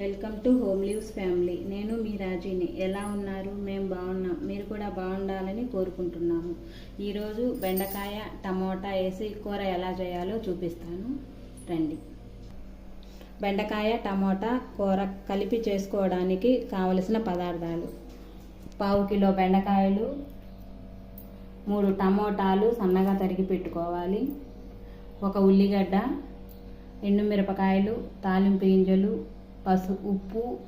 Welcome to home leaves family. నేను మీ రాజీని. ఎలా ఉన్నారు? మేము బాగున్నాం. మీరు కూడా బాగుండాలని కోరుకుంటున్నాము. ఈరోజు బెండకాయ టమోటా వేసి కూర ఎలా చేయాలో చూపిస్తాను. రండి. బెండకాయ టమోటా కూర కలిపి చేసుకోవడానికి కావలసిన పదార్థాలు. పావు కిలో బెండకాయలు మూడు టమోటాలు సన్నగా తరిగి పెట్టుకోవాలి. ఒక ఉల్లిగడ్డ ఎండుమిరపకాయలు తాలింపు గింజలు పసు ఉప్పు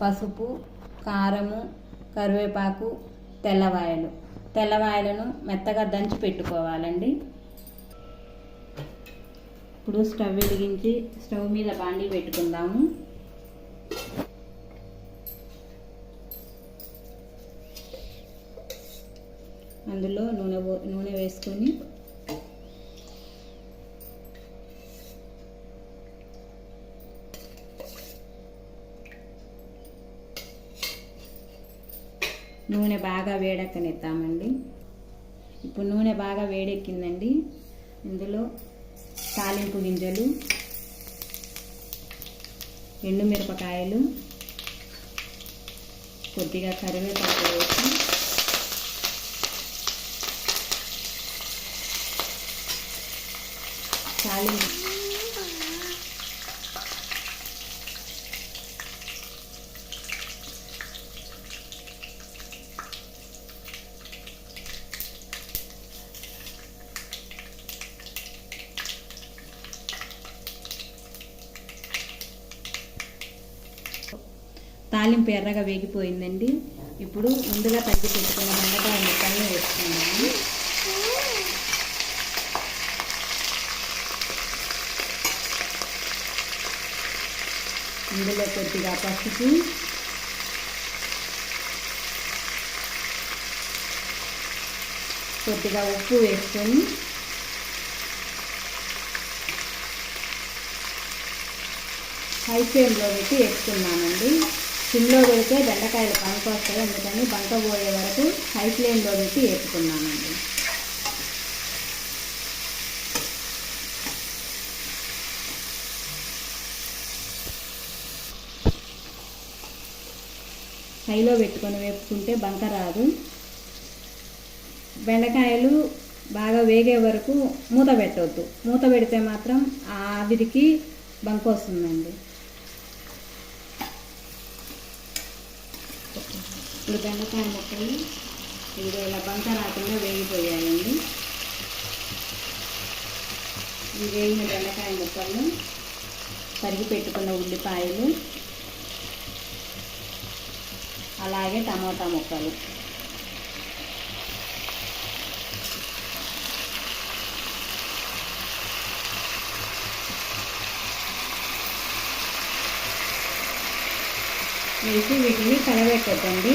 పసుపు కారము కరివేపాకు తెల్లవాయలు. తెల్లవాయలను మెత్తగా దంచి పెట్టుకోవాలండి. ఇప్పుడు స్టవ్ వెలిగించి స్టవ్ మీద బాండీ పెట్టుకుందాము. అందులో నూనె పో- నూనె వేసుకొని నూనె బాగా వేడెక్కనిద్దామండి. ఇప్పుడు నూనె బాగా వేడెక్కిందండి. ఇందులో తాలింపు గింజలు ఎండుమిరపకాయలు కొద్దిగా కరివేపాకు వేసి తాలింపు తాలింపు ఎర్రగా వేగిపోయిందండి. ఇప్పుడు ముందుగా తగ్గి పెట్టుకున్న బెండకాయ ముక్కల్ని వేసుకున్నాము ఇందులో కొద్దిగా పసుపు. కొద్దిగా ఉప్పు వేసుకొని హై ఫ్లేమ్లో పెట్టి వేసుకున్నామండి సిమ్లో పెడితే బెండకాయలు బంక వస్తాయి. అందుకని బంక పోయే వరకు హై ఫ్లేమ్లో పెట్టి వేపుకున్నానండి. హైలో పెట్టుకొని వేపుకుంటే బంక రాదు. బెండకాయలు బాగా వేగే వరకు మూత పెట్టవద్దు మూత పెడితే మాత్రం ఆ ఆవిరికి బంక వస్తుందండి. ఇప్పుడు బెండకాయ ముక్కలు ఇది ఇలా బంక రాకుండా వేగిపోయాయండి. ఈ వేగిన బెండకాయ ముక్కలు తరిగి పెట్టుకున్న ఉల్లిపాయలు అలాగే టమోటా ముక్కలు. వేసి వీటిని కలబెట్టద్దండి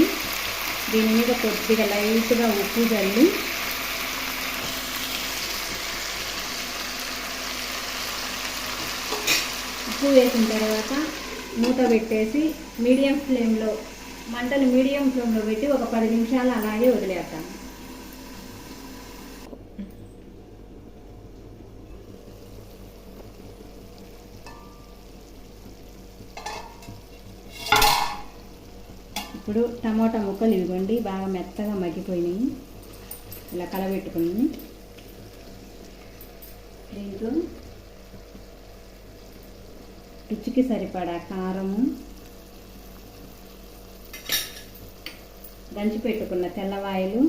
దీని మీద కొద్దిగా లైట్గా ఉప్పు జల్లి ఉప్పు వేసిన తర్వాత మూత పెట్టేసి మీడియం ఫ్లేమ్లో మంటలు మీడియం ఫ్లేమ్లో పెట్టి ఒక పది నిమిషాలు అలాగే వదిలేద్దాం. ఇప్పుడు టమోటా ముక్కలు ఇవ్వండి బాగా మెత్తగా మగ్గిపోయినాయి. ఇలా కలబెట్టుకుని దీంట్లో రుచికి సరిపడా కారము దంచి పెట్టుకున్న తెల్లవాయలు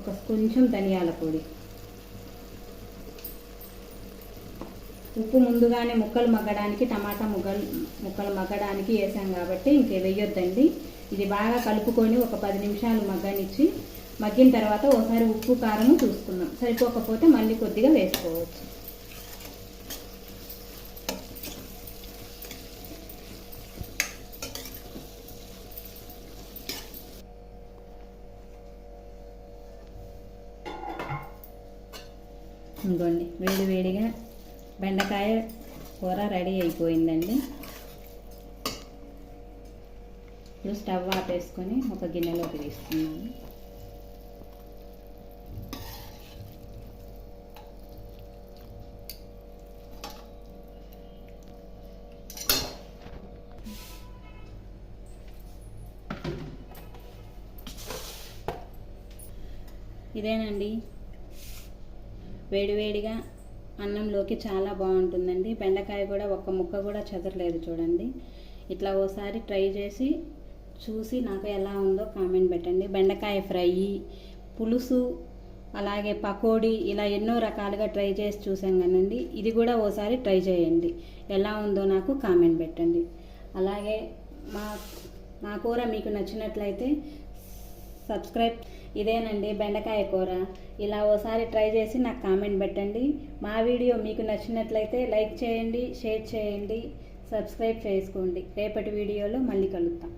ఒక కొంచెం ధనియాల పొడి. ఉప్పు ముందుగానే ముక్కలు మగ్గడానికి టమాటా ముగ్గలు ముక్కలు మగ్గడానికి వేసాం కాబట్టి ఇంక వేయొద్దండి. ఇది బాగా కలుపుకొని ఒక పది నిమిషాలు మగ్గనిచ్చి మగ్గిన తర్వాత ఒకసారి ఉప్పు కారము చూసుకుందాం. సరిపోకపోతే మళ్ళీ కొద్దిగా వేసుకోవచ్చు. ఇంకోండి వేడి వేడిగా బెండకాయ కూర రెడీ అయిపోయిందండి. ఇప్పుడు స్టవ్ ఆపేసుకొని ఒక గిన్నెలోకి తీసుకున్నాను. ఇదేనండి. వేడివేడిగా అన్నంలోకి చాలా బాగుంటుందండి. బెండకాయ కూడా ఒక్క ముక్క కూడా చెదరలేదు చూడండి. ఇట్లా ఓసారి ట్రై చేసి చూసి నాకు ఎలా ఉందో కామెంట్ పెట్టండి. బెండకాయ ఫ్రై పులుసు అలాగే పకోడీ ఇలా ఎన్నో రకాలుగా ట్రై చేసి చూసాం కానండి ఇది కూడా ఓసారి ట్రై చేయండి. ఎలా ఉందో నాకు కామెంట్ పెట్టండి. అలాగే మా మా కూర మీకు నచ్చినట్లయితే సబ్స్క్రైబ్ ఇదేనండి బెండకాయ కూర. ఇలా ఓసారి ట్రై చేసి నాకు కామెంట్ పెట్టండి. మా వీడియో మీకు నచ్చినట్లయితే లైక్ చేయండి షేర్ చేయండి సబ్స్క్రైబ్ చేసుకోండి. రేపటి వీడియోలో మళ్ళీ కలుద్దాం.